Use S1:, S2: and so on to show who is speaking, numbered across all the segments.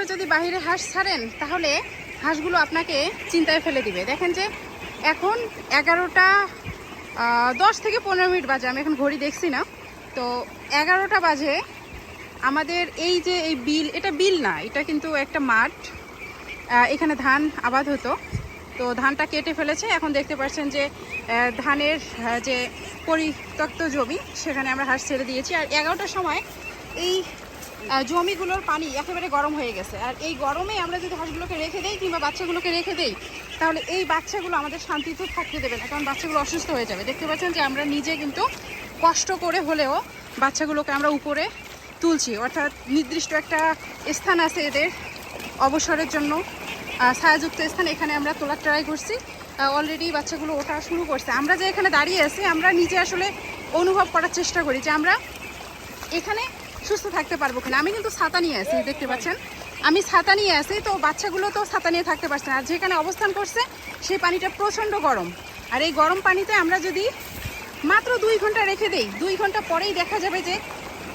S1: এইভাবে যদি বাইরে হাঁস ছাড়েন, তাহলে হাঁসগুলো আপনাকে চিন্তায় ফেলে দিবে। দেখেন যে এখন এগারোটা দশ থেকে পনেরো মিনিট বাজে, আমি এখন ঘড়ি দেখছি না। তো এগারোটা বাজে, আমাদের এই যে এই বিল, এটা বিল না, এটা কিন্তু একটা মাঠ। এখানে ধান আবাদ হতো। তো ধানটা কেটে ফেলেছে। এখন দেখতে পাচ্ছেন যে ধানের যে পরিত্যক্ত জমি, সেখানে আমরা হাঁস ছেড়ে দিয়েছি। আর এগারোটার সময় এই জমিগুলোর পানি একেবারে গরম হয়ে গেছে। আর এই গরমে আমরা যদি হাঁসগুলোকে রেখে দেই কিংবা বাচ্চাগুলোকে রেখে দেই, তাহলে এই বাচ্চাগুলো আমাদের শান্তিতে থাকতে দেবে না, কারণ বাচ্চাগুলো অসুস্থ হয়ে যাবে। দেখতে পাচ্ছেন যে আমরা নিজে কিন্তু কষ্ট করে হলেও বাচ্চাগুলোকে আমরা উপরে তুলছি। অর্থাৎ নির্দিষ্ট একটা স্থান আছে এদের অবসরের জন্য। ছায়াযুক্ত স্থান এখানে আমরা তোলার ট্রাই করছি। অলরেডি বাচ্চাগুলো ওঠা শুরু করছে। আমরা যে এখানে দাঁড়িয়ে আছি, আমরা নিজে আসলে অনুভব করার চেষ্টা করি যে আমরা এখানে সুস্থ থাকতে পারব কিনা? আমি কিন্তু ছাতা নিয়ে আছি, দেখতে পাচ্ছেন? আমি ছাতা নিয়ে আছি, তো বাচ্চাগুলো তো ছাতা নিয়ে থাকতে পারছে আর যেখানে অবস্থান করছে, সেই পানিটা প্রচণ্ড গরম। আর এই গরম পানিতে আমরা যদি মাত্র দুই ঘণ্টা রেখে দেই, দুই ঘণ্টা পরেই দেখা যাবে যে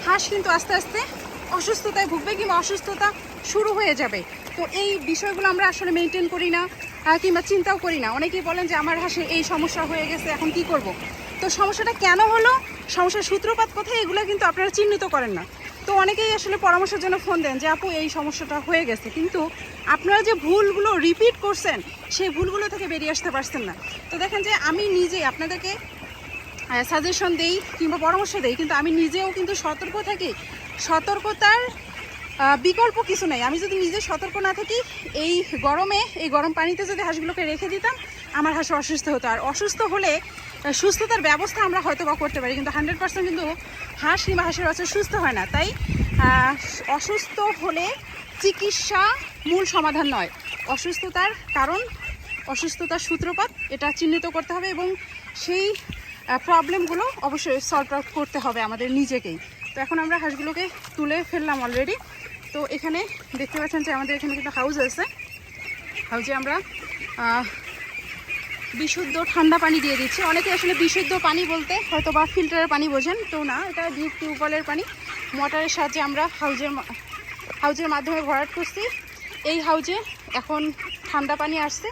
S1: হাঁস কিন্তু আস্তে আস্তে অসুস্থতায় ভুগবে কিংবা অসুস্থতা শুরু হয়ে যাবে। তো এই বিষয়গুলো আমরা আসলে মেনটেন করি না কিংবা চিন্তাও করি না। অনেকেই বলেন যে, আমার হাঁসের এই সমস্যা হয়ে গেছে, এখন কি করব। তো সমস্যাটা কেন হলো? সমস্যার সূত্রপাত কোথায়? এগুলো কিন্তু আপনারা চিহ্নিত করেন না। তো অনেকেই আসলে পরামর্শের জন্য ফোন দেন যে, আপু, এই সমস্যাটা হয়ে গেছে। কিন্তু আপনারা যে ভুলগুলো রিপিট করছেন, সেই ভুলগুলো থেকে বেরিয়ে আসতে পারছেন না। তো দেখেন যে, আমি নিজেই আপনাদেরকে সাজেশন দেই কিংবা পরামর্শ দেই, কিন্তু আমি নিজেও কিন্তু সতর্ক থাকি। সতর্কতার বিকল্প কিছু নেই। আমি যদি নিজে সতর্ক না থাকি, এই গরমে, এই গরম পানিতে যদি হাঁসগুলোকে রেখে দিতাম, আমার হাঁস অসুস্থ হতো। আর অসুস্থ হলে সুস্থতার ব্যবস্থা আমরা হয়তো বা করতে পারি, কিন্তু হান্ড্রেড পার্সেন্ট কিন্তু হাঁস কিংবা হাঁসের বাচ্চা সুস্থ হয় না। তাই অসুস্থ হলে চিকিৎসা মূল সমাধান নয়। অসুস্থতার কারণ, অসুস্থতার সূত্রপাত, এটা চিহ্নিত করতে হবে এবং সেই প্রবলেমগুলো অবশ্যই সলভ আউট করতে হবে আমাদের নিজেকেই। তো এখন আমরা হাঁসগুলোকে তুলে ফেললাম অলরেডি তো এখানে দেখতে পাচ্ছেন যে আমাদের এখানে কিন্তু হাউস আছে। হাউজে আমরা বিশুদ্ধ ঠান্ডা পানি দিয়ে দিচ্ছি। অনেকে আসলে বিশুদ্ধ পানি বলতে হয়তো বা ফিল্টারের পানি বোঝেন। তো না, এটা ডিপ টিউবওয়েলের পানি। মোটরের সাহায্যে আমরা হাউজের হাউজের মাধ্যমে ভরাট করছি। এই হাউজে এখন ঠান্ডা পানি আসছে।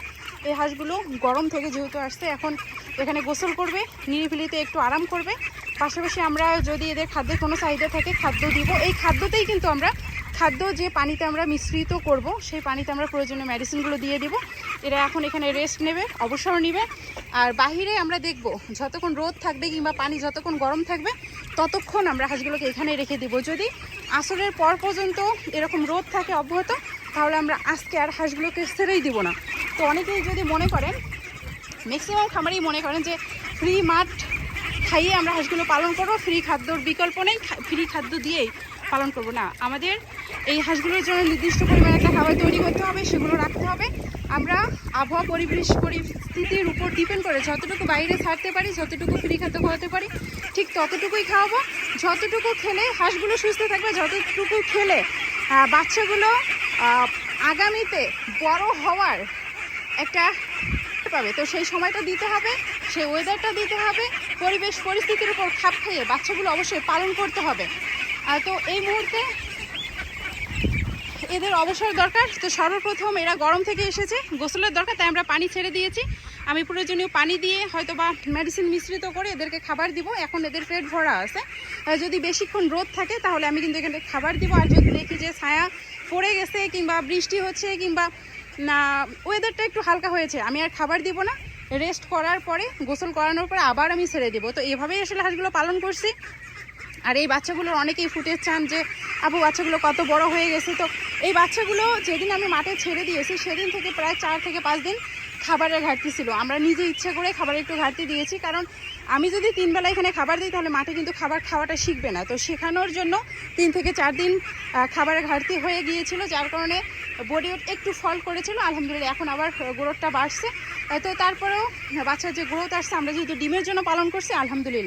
S1: এই হাঁসগুলো গরম থেকে যেহেতু আসছে, এখন এখানে গোসল করবে, নিরিবিলিতে একটু আরাম করবে। পাশাপাশি আমরা যদি এদের খাদ্যের কোনো চাহিদা থাকে, খাদ্য দিব। এই খাদ্যতেই কিন্তু আমরা খাদ্য যে পানিতে আমরা মিশ্রিত করব, সেই পানিতে আমরা প্রয়োজনীয় মেডিসিনগুলো দিয়ে দিব। এরা এখন এখানে রেস্ট নেবে, অবসর নেবে। আর বাহিরে আমরা দেখব, যতক্ষণ রোদ থাকবে কিংবা পানি যতক্ষণ গরম থাকবে, ততক্ষণ আমরা হাঁসগুলোকে এখানে রেখে দিব। যদি আসরের পর পর্যন্ত এরকম রোদ থাকে অব্যাহত, তাহলে আমরা আজকে আর হাঁসগুলোকে ছেড়েই দিব না। তো অনেকেই যদি মনে করেন ম্যাক্সিমাম খামারেই মনে করেন যে ফ্রি মাঠ খাইয়ে আমরা হাঁসগুলো পালন করব ফ্রি খাদ্যর বিকল্প নেই ফ্রি খাদ্য দিয়েই পালন করব। না, আমাদের এই হাঁসগুলোর জন্য নির্দিষ্ট পরিমাণে একটা খাবার তৈরি করতে হবে, সেগুলো রাখতে হবে। আমরা আবহাওয়া পরিবেশ পরিস্থিতির উপর ডিপেন্ড করে যতটুকু বাইরে ছাড়তে পারি, যতটুকু ফ্রি খাদ্য খাওয়াতে পারি, ঠিক ততটুকুই খাওয়াবো। যতটুকু খেলে হাঁসগুলো সুস্থ থাকবে, যতটুকু খেলে বাচ্চাগুলো আগামীতে বড় হওয়ার একটা পাবে। তো সেই সময়টা দিতে হবে, সেই ওয়েদারটা দিতে হবে, পরিবেশ পরিস্থিতির উপর খাপ খাইয়ে বাচ্চাগুলো অবশ্যই পালন করতে হবে। তো এই মুহূর্তে এদের অবসর দরকার। তো সর্বপ্রথম এরা গরম থেকে এসেছে, গোসলের দরকার, তাই আমরা পানি ছেড়ে দিয়েছি। আমি প্রয়োজনীয় পানি দিয়ে হয়তো বা মেডিসিন মিশ্রিত করে এদেরকে খাবার দিব। এখন এদের পেট ভরা আছে। যদি বেশিক্ষণ রোদ থাকে, তাহলে আমি কিন্তু এখানে খাবার দিব। আর যদি দেখি যে ছায়া পড়ে গেছে, কিংবা বৃষ্টি হচ্ছে, কিংবা, না ওয়েদারটা একটু হালকা হয়েছে, আমি আর খাবার দিব না। রেস্ট করার পরে, গোসল করানোর পরে আবার আমি ছেড়ে দেবো। তো এভাবেই আসলে হাঁসগুলো পালন করছি। আর এই বাচ্চাগুলোর অনেকেই ফুটেজ চান যে আপু বাচ্চাগুলো কত বড় হয়ে গেছে। তো এই বাচ্চাগুলো যেদিন আমি মাঠে ছেড়ে দিয়েছি, সেদিন থেকে প্রায় চার থেকে পাঁচ দিন খাবারের ঘাটতি ছিল। আমরা নিজে ইচ্ছে করে খাবারের একটু ঘাটতি দিয়েছি, কারণ আমি যদি তিনবেলা এখানে খাবার দিই, তাহলে মাঠে কিন্তু খাবার খাওয়াটা শিখবে না। তো শেখানোর জন্য তিন থেকে চার দিন খাবারের ঘাটতি হয়ে গিয়েছিল, যার কারণে বডি ওয়েট একটু ফল করেছিল। আলহামদুলিল্লাহ, এখন আবার গ্রোথটা বাড়ছে। তো তারপরেও বাচ্চার যে গ্রোথ আসছে, আমরা যেহেতু ডিমের জন্য পালন করছি, আলহামদুলিল্লাহ।